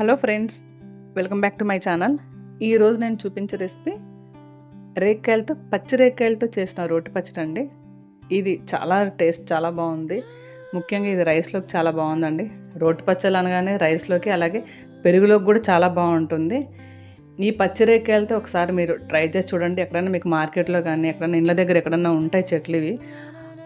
Hello friends welcome back to my channel. ఈరోజు నేను చూపించే రెసిపీ రేక్కాయలతో పచ్చి రేక్కాయలతో చేసిన రోటి పచ్చడి అండి. ఇది చాలా టేస్ట్ చాలా బాగుంది. ముఖ్యంగా ఇది రైస్లోకి చాలా బాగుందండి. రోటి పచ్చళ్ళు అనగానే రైస్లోకి అలాగే పెరుగులోకి కూడా చాలా బాగుంటుంది. ఈ పచ్చి రేక్కాయలతో ఒకసారి మీరు ట్రై చేసి చూడండి. ఎక్కడైనా మీకు మార్కెట్లో కానీ ఎక్కడైనా ఇళ్ళ దగ్గర ఎక్కడైనా ఉంటాయి చెట్లు ఇవి.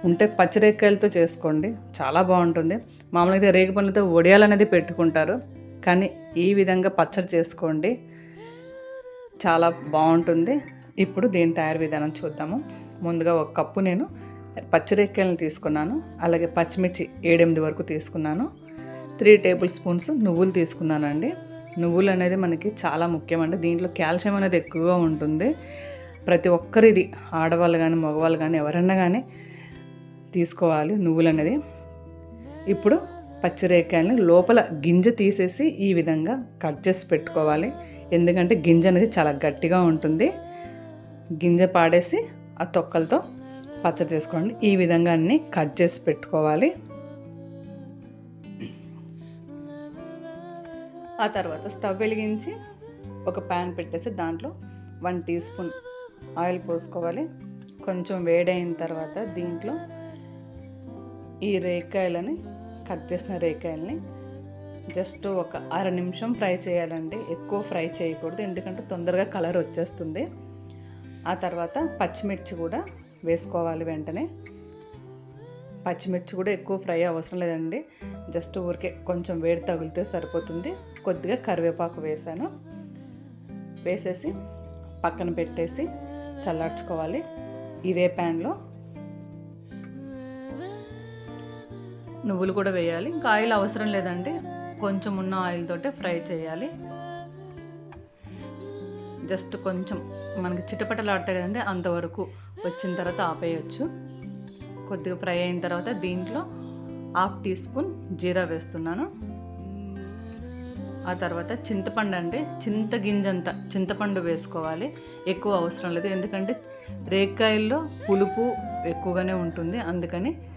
ఉంటే పచ్చిరేకాయలతో చేసుకోండి. చాలా బాగుంటుంది. మామూలుగా అయితే రేగి పనులతో వడియాలు అనేది పెట్టుకుంటారు. కానీ ఈ విధంగా పచ్చడి చేసుకోండి. చాలా బాగుంటుంది. ఇప్పుడు దీని తయారు విధానం చూద్దాము. ముందుగా ఒక కప్పు నేను పచ్చిరెక్కలను తీసుకున్నాను. అలాగే పచ్చిమిర్చి ఏడెనిమిది వరకు తీసుకున్నాను. త్రీ టేబుల్ స్పూన్స్ నువ్వులు తీసుకున్నానండి. నువ్వులు అనేది మనకి చాలా ముఖ్యమండి. దీంట్లో కాల్షియం అనేది ఎక్కువగా ఉంటుంది. ప్రతి ఒక్కరిది ఆడవాళ్ళు కానీ మగవాళ్ళు కానీ ఎవరన్నా కానీ తీసుకోవాలి నువ్వులు అనేది. ఇప్పుడు పచ్చిరేకాయలని లోపల గింజ తీసేసి ఈ విధంగా కట్ చేసి పెట్టుకోవాలి. ఎందుకంటే గింజ అనేది చాలా గట్టిగా ఉంటుంది. గింజ పాడేసి ఆ తొక్కలతో పచ్చడి చేసుకోండి. ఈ విధంగా అన్నీ కట్ చేసి పెట్టుకోవాలి. ఆ తర్వాత స్టవ్ వెలిగించి ఒక ప్యాన్ పెట్టేసి దాంట్లో వన్ టీ స్పూన్ ఆయిల్ పోసుకోవాలి. కొంచెం వేడైన తర్వాత దీంట్లో ఈ రేకాయలని కట్ చేసిన రేకాయల్ని జస్ట్ ఒక అర నిమిషం ఫ్రై చేయాలండి. ఎక్కువ ఫ్రై చేయకూడదు ఎందుకంటే తొందరగా కలర్ వచ్చేస్తుంది. ఆ తర్వాత పచ్చిమిర్చి కూడా వేసుకోవాలి వెంటనే. పచ్చిమిర్చి కూడా ఎక్కువ ఫ్రై అవసరం లేదండి. జస్ట్ ఊరికే కొంచెం వేడి తగిలితే సరిపోతుంది. కొద్దిగా కరివేపాకు వేసాను. వేసేసి పక్కన పెట్టేసి చల్లార్చుకోవాలి. ఇదే ప్యాన్లో నువ్వులు కూడా వేయాలి. ఇంకా ఆయిల్ అవసరం లేదండి కొంచెం ఉన్న ఆయిల్ తోటే ఫ్రై చేయాలి. జస్ట్ కొంచెం మనకి చిటపటలాడతాయి కదండి అంతవరకు వచ్చిన తర్వాత ఆపేయచ్చు. కొద్దిగా ఫ్రై అయిన తర్వాత దీంట్లో హాఫ్ టీ స్పూన్ జీరా వేస్తున్నాను. ఆ తర్వాత చింతపండు అంటే చింత గింజంత చింతపండు వేసుకోవాలి. ఎక్కువ అవసరం లేదు ఎందుకంటే రేక్కాయల్లో పులుపు ఎక్కువగానే ఉంటుంది అందుకని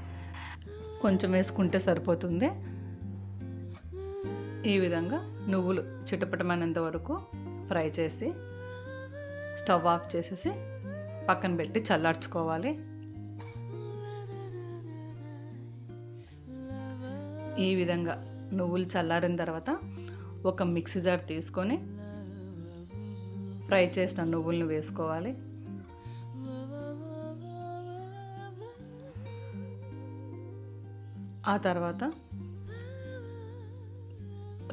కొంచెం వేసుకుంటే సరిపోతుంది. ఈ విధంగా నువ్వులు చిటపటమైనంత వరకు ఫ్రై చేసి స్టవ్ ఆఫ్ చేసేసి పక్కన పెట్టి చల్లార్చుకోవాలి. ఈ విధంగా నువ్వులు చల్లారిన తర్వాత ఒక మిక్సీ జార్ తీసుకొని ఫ్రై చేసిన నువ్వులను వేసుకోవాలి. ఆ తర్వాత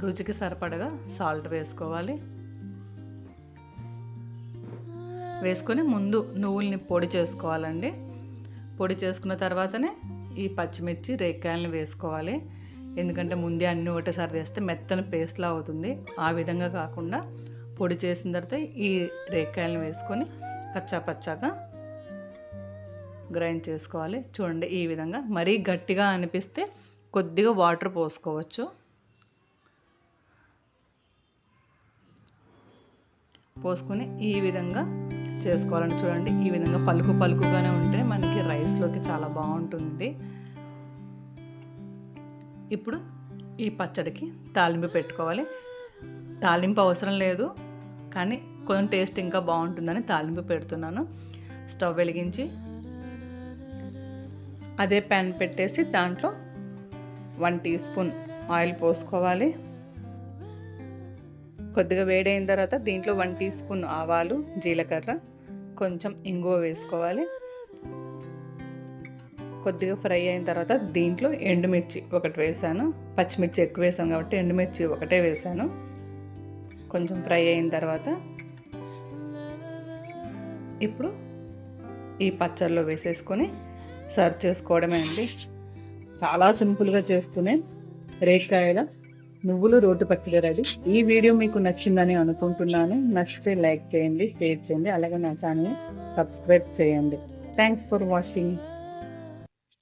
రుచికి సరిపడగా సాల్ట్ వేసుకోవాలి. వేసుకొని ముందు నువ్వుల్ని పొడి చేసుకోవాలండి. పొడి చేసుకున్న తర్వాతనే ఈ పచ్చిమిర్చి రేకాయలను వేసుకోవాలి. ఎందుకంటే ముందే అన్ని ఒకటేసారి వేస్తే మెత్తని పేస్ట్లా అవుతుంది. ఆ విధంగా కాకుండా పొడి చేసిన తర్వాత ఈ రేక్కాయలను వేసుకొని పచ్చా పచ్చాగా గ్రైండ్ చేసుకోవాలి. చూడండి ఈ విధంగా. మరీ గట్టిగా అనిపిస్తే కొద్దిగా వాటర్ పోసుకోవచ్చు. పోసుకొని ఈ విధంగా చేసుకోవాలని చూడండి ఈ విధంగా పలుకు పలుకుగానే ఉంటే మనకి రైస్లోకి చాలా బాగుంటుంది. ఇప్పుడు ఈ పచ్చడికి తాలింపు పెట్టుకోవాలి. తాలింపు అవసరం లేదు కానీ కొంచెం టేస్ట్ ఇంకా బాగుంటుందని తాలింపు పెడుతున్నాను. స్టవ్ వెలిగించి అదే ప్యాన్ పెట్టేసి దాంట్లో వన్ టీ స్పూన్ ఆయిల్ పోసుకోవాలి. కొద్దిగా వేడైన తర్వాత దీంట్లో వన్ టీ స్పూన్ ఆవాలు జీలకర్ర కొంచెం ఇంగువ వేసుకోవాలి. కొద్దిగా ఫ్రై అయిన తర్వాత దీంట్లో ఎండుమిర్చి ఒకటి వేసాను. పచ్చిమిర్చి ఎక్కువ వేసాను కాబట్టి ఎండుమిర్చి ఒకటే వేసాను. కొంచెం ఫ్రై అయిన తర్వాత ఇప్పుడు ఈ పచ్చళ్ళలో వేసేసుకొని సర్వ్ చేసుకోవడమే అండి. చాలా సింపుల్గా చేసుకునే రేక్కాయల నువ్వులు రోడ్డు పచ్చడి రెడీ. ఈ వీడియో మీకు నచ్చిందని అనుకుంటున్నాను. నచ్చితే లైక్ చేయండి షేర్ చేయండి అలాగే నా ఛానల్ సబ్స్క్రైబ్ చేయండి. Thanks for watching